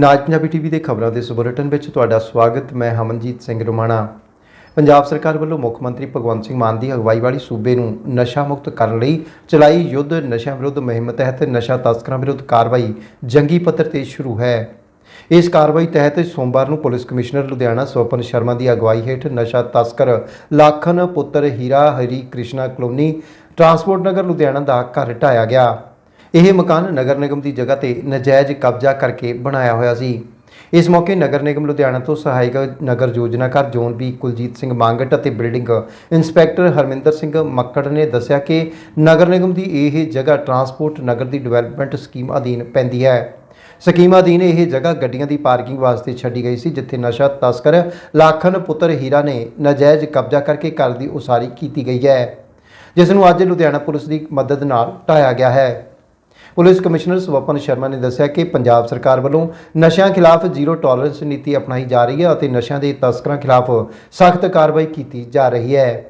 ਨਾਜ Punjabi TV ਦੇ ਖਬਰਾਂ ਦੇ ਇਸ ਬੁਲੇਟਿਨ ਵਿੱਚ ਤੁਹਾਡਾ ਸਵਾਗਤ, ਮੈਂ ਹਮਨਜੀਤ ਸਿੰਘ ਰੁਮਾਣਾ। ਪੰਜਾਬ ਸਰਕਾਰ ਵੱਲੋਂ ਮੁੱਖ ਮੰਤਰੀ ਭਗਵੰਤ ਸਿੰਘ ਮਾਨ ਦੀ ਅਗਵਾਈ ਵਾਲੀ ਸੂਬੇ ਨੂੰ ਨਸ਼ਾ ਮੁਕਤ ਕਰਨ ਲਈ ਚਲਾਈ ਯੁੱਧ ਨਸ਼ਾ ਵਿਰੁੱਧ ਮੁਹਿੰਮ ਤਹਿਤ ਨਸ਼ਾ ਤਸਕਰਾਂ ਵਿਰੁੱਧ ਕਾਰਵਾਈ ਜੰਗੀ ਪੱਧਰ ਤੇ ਸ਼ੁਰੂ ਹੈ। ਇਸ ਕਾਰਵਾਈ ਤਹਿਤ ਸੋਮਵਾਰ ਨੂੰ ਪੁਲਿਸ ਕਮਿਸ਼ਨਰ ਲੁਧਿਆਣਾ ਸਵਪਨ ਸ਼ਰਮਾ ਦੀ ਅਗਵਾਈ ਹੇਠ ਨਸ਼ਾ ਤਸਕਰ ਲਾਖਨ ਪੁੱਤਰ ਹੀਰਾ ਹਰੀ ਕ੍ਰਿਸ਼ਨਾ ਕਲੋਨੀ ਟਰਾਂਸਪੋਰਟ ਨਗਰ ਲੁਧਿਆਣਾ ਦਾ ਘਰ ਢਾਇਆ ਗਿਆ। ਇਹ ਮਕਾਨ ਨਗਰ ਨਿਗਮ ਦੀ ਜਗ੍ਹਾ ਤੇ ਨਜਾਇਜ਼ ਕਬਜ਼ਾ ਕਰਕੇ ਬਣਾਇਆ ਹੋਇਆ ਸੀ। ਇਸ ਮੌਕੇ ਨਗਰ ਨਿਗਮ ਲੁਧਿਆਣਾ ਤੋਂ ਸਹਾਇਕ ਨਗਰ ਯੋਜਨਾਕਾਰ ਜ਼ੋਨ ਬੀ ਕੁਲਜੀਤ ਸਿੰਘ ਮੰਗਟ ਅਤੇ ਬਿਲਡਿੰਗ ਇੰਸਪੈਕਟਰ ਹਰਮਿੰਦਰ ਸਿੰਘ ਮੱਕੜ ਨੇ ਦੱਸਿਆ ਕਿ ਨਗਰ ਨਿਗਮ ਦੀ ਇਹ ਜਗ੍ਹਾ ਟਰਾਂਸਪੋਰਟ ਨਗਰ ਦੀ ਡਿਵੈਲਪਮੈਂਟ ਸਕੀਮ ਅਧੀਨ ਪੈਂਦੀ ਹੈ। ਸਕੀਮ ਅਧੀਨ ਇਹ ਜਗ੍ਹਾ ਗੱਡੀਆਂ ਦੀ ਪਾਰਕਿੰਗ ਵਾਸਤੇ ਛੱਡੀ ਗਈ ਸੀ, ਜਿੱਥੇ ਨਸ਼ਾ ਤਸਕਰ ਲਾਖਨ ਪੁੱਤਰ ਹੀਰਾ ਨੇ ਨਾਜਾਇਜ਼ ਕਬਜ਼ਾ ਕਰਕੇ ਘਰ ਦੀ ਉਸਾਰੀ ਕੀਤੀ ਗਈ ਹੈ, ਜਿਸ ਨੂੰ ਅੱਜ ਲੁਧਿਆਣਾ ਪੁਲਿਸ ਦੀ ਮਦਦ ਨਾਲ ਢਾਇਆ ਗਿਆ ਹੈ। ਪੁਲਿਸ ਕਮਿਸ਼ਨਰ ਸਵਪਨ ਸ਼ਰਮਾ ਨੇ ਦੱਸਿਆ ਕਿ ਪੰਜਾਬ ਸਰਕਾਰ ਵੱਲੋਂ ਨਸ਼ਿਆਂ ਖਿਲਾਫ ਜ਼ੀਰੋ ਟੋਲਰੈਂਸ ਨੀਤੀ ਅਪਣਾਈ ਜਾ ਰਹੀ ਹੈ ਅਤੇ ਨਸ਼ਿਆਂ ਦੇ ਤਸਕਰਾਂ ਖਿਲਾਫ ਸਖਤ ਕਾਰਵਾਈ ਕੀਤੀ ਜਾ ਰਹੀ ਹੈ।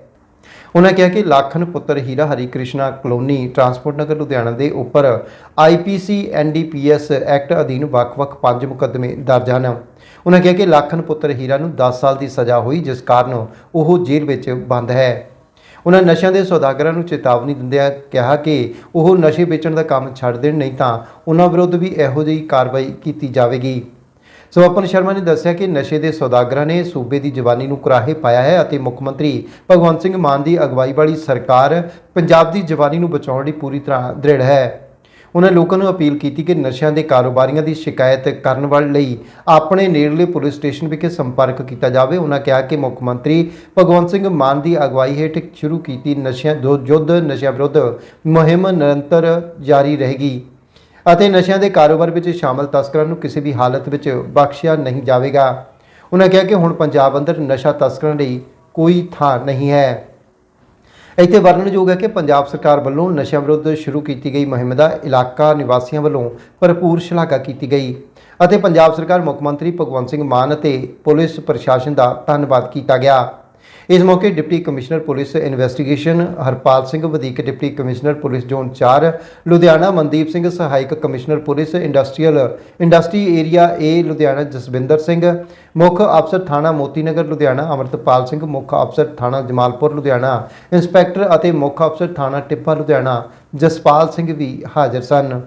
ਉਹਨਾਂ ਕਿਹਾ ਕਿ ਲਾਖਨ ਪੁੱਤਰ ਹੀਰਾ ਹਰੀ ਕ੍ਰਿਸ਼ਨਾ ਕਲੋਨੀ ਟਰਾਂਸਪੋਰਟ ਨਗਰ ਲੁਧਿਆਣਾ ਦੇ ਉੱਪਰ ਆਈਪੀਸੀ ਐਨਡੀਪੀਐਸ ਐਕਟ ਅਧੀਨ ਵੱਖ-ਵੱਖ ਪੰਜ ਮੁਕੱਦਮੇ ਦਰਜ ਹਨ। ਉਹਨਾਂ ਕਿਹਾ ਕਿ ਲਾਖਨ ਪੁੱਤਰ ਹੀਰਾ ਨੂੰ 10 ਸਾਲ ਦੀ ਸਜ਼ਾ ਹੋਈ, ਜਿਸ ਕਾਰਨ ਉਹ ਜੇਲ੍ਹ ਵਿੱਚ ਬੰਦ ਹੈ। ਉਹਨਾਂ ਨਸ਼ਿਆਂ ਦੇ ਸੌਦਾਗਰਾਂ ਨੂੰ ਚੇਤਾਵਨੀ ਦਿੰਦਿਆਂ ਕਿਹਾ ਕਿ ਉਹ ਨਸ਼ੇ ਵੇਚਣ ਦਾ ਕੰਮ ਛੱਡ ਦੇਣ, ਨਹੀਂ ਤਾਂ ਉਹਨਾਂ ਵਿਰੁੱਧ ਵੀ ਇਹੋ ਜਿਹੀ ਕਾਰਵਾਈ ਕੀਤੀ ਜਾਵੇਗੀ। ਸਵਪਨ ਸ਼ਰਮਾ ਨੇ ਦੱਸਿਆ ਕਿ ਨਸ਼ੇ ਦੇ ਸੌਦਾਗਰਾਂ ਨੇ ਸੂਬੇ ਦੀ ਜਵਾਨੀ ਨੂੰ ਕੁਰਾਹੇ ਪਾਇਆ ਹੈ ਅਤੇ ਮੁੱਖ ਮੰਤਰੀ ਭਗਵੰਤ ਸਿੰਘ ਮਾਨ ਦੀ ਅਗਵਾਈ ਵਾਲੀ ਸਰਕਾਰ ਪੰਜਾਬ ਦੀ ਜਵਾਨੀ ਨੂੰ ਬਚਾਉਣ ਲਈ ਪੂਰੀ ਤਰ੍ਹਾਂ ਦ੍ਰਿੜ ਹੈ। ਉਹਨਾਂ ਲੋਕਾਂ ਨੂੰ ਅਪੀਲ ਕੀਤੀ ਕਿ ਨਸ਼ਿਆਂ ਦੇ ਕਾਰੋਬਾਰੀਆਂ ਦੀ ਸ਼ਿਕਾਇਤ ਕਰਨ ਵਾਲੇ ਲਈ ਆਪਣੇ ਨੇੜਲੇ ਪੁਲਿਸ ਸਟੇਸ਼ਨ ਵਿਖੇ ਸੰਪਰਕ ਕੀਤਾ ਜਾਵੇ। ਉਹਨਾਂ ਕਿਹਾ ਕਿ ਮੁੱਖ ਮੰਤਰੀ ਭਗਵੰਤ ਸਿੰਘ ਮਾਨ ਦੀ ਅਗਵਾਈ ਹੇਠ ਸ਼ੁਰੂ ਕੀਤੀ ਨਸ਼ਿਆਂ ਜੋ ਯੁੱਧ ਨਸ਼ਿਆਂ ਵਿਰੁੱਧ ਮੁਹਿੰਮ ਨਿਰੰਤਰ ਜਾਰੀ ਰਹੇਗੀ ਅਤੇ ਨਸ਼ਿਆਂ ਦੇ ਕਾਰੋਬਾਰ ਵਿੱਚ ਸ਼ਾਮਲ ਤਸਕਰਾਂ ਨੂੰ ਕਿਸੇ ਵੀ ਹਾਲਤ ਵਿੱਚ ਬਖਸ਼ਿਆ ਨਹੀਂ ਜਾਵੇਗਾ। ਉਹਨਾਂ ਕਿਹਾ ਕਿ ਹੁਣ ਪੰਜਾਬ ਅੰਦਰ ਨਸ਼ਾ ਤਸਕਰਾਂ ਲਈ ਕੋਈ ਥਾਂ ਨਹੀਂ ਹੈ। ਇੱਥੇ ਵਰਣਨਯੋਗ ਹੈ ਕਿ ਪੰਜਾਬ ਸਰਕਾਰ ਵੱਲੋਂ ਨਸ਼ਿਆਂ ਵਿਰੁੱਧ ਸ਼ੁਰੂ ਕੀਤੀ ਗਈ ਮੁਹਿੰਮ ਦਾ ਇਲਾਕਾ ਨਿਵਾਸੀਆਂ ਵੱਲੋਂ ਭਰਪੂਰ ਸ਼ਲਾਘਾ ਕੀਤੀ ਗਈ ਅਤੇ ਪੰਜਾਬ ਸਰਕਾਰ ਮੁੱਖ ਮੰਤਰੀ ਭਗਵੰਤ ਸਿੰਘ ਮਾਨ ਅਤੇ ਪੁਲਿਸ ਪ੍ਰਸ਼ਾਸਨ ਦਾ ਧੰਨਵਾਦ ਕੀਤਾ ਗਿਆ। ਇਸ ਮੌਕੇ deputy commissioner police investigation Harpal Singh ਵਧੀਕ, deputy commissioner police zone 4 Ludhiana Mandeep Singh, ਸਹਾਇਕ commissioner police industrial, industry area A Ludhiana Jaswinder Singh, ਮੁੱਖ ਅਫਸਰ ਥਾਣਾ ਮੋਤੀ ਨਗਰ ਲੁਧਿਆਣਾ ਅਮਰਤਪਾਲ ਸਿੰਘ, ਮੁੱਖ ਅਫਸਰ ਥਾਣਾ ਜਮਾਲਪੁਰ, ਲੁਧਿਆਣਾ, ਇੰਸਪੈਕਟਰ ਅਤੇ ਮੁੱਖ ਅਫਸਰ ਥਾਣਾ ਟਿੱਪਾ, ਲੁਧਿਆਣਾ ਜਸਪਾਲ ਸਿੰਘ ਵੀ ਹਾਜ਼ਰ ਸਨ।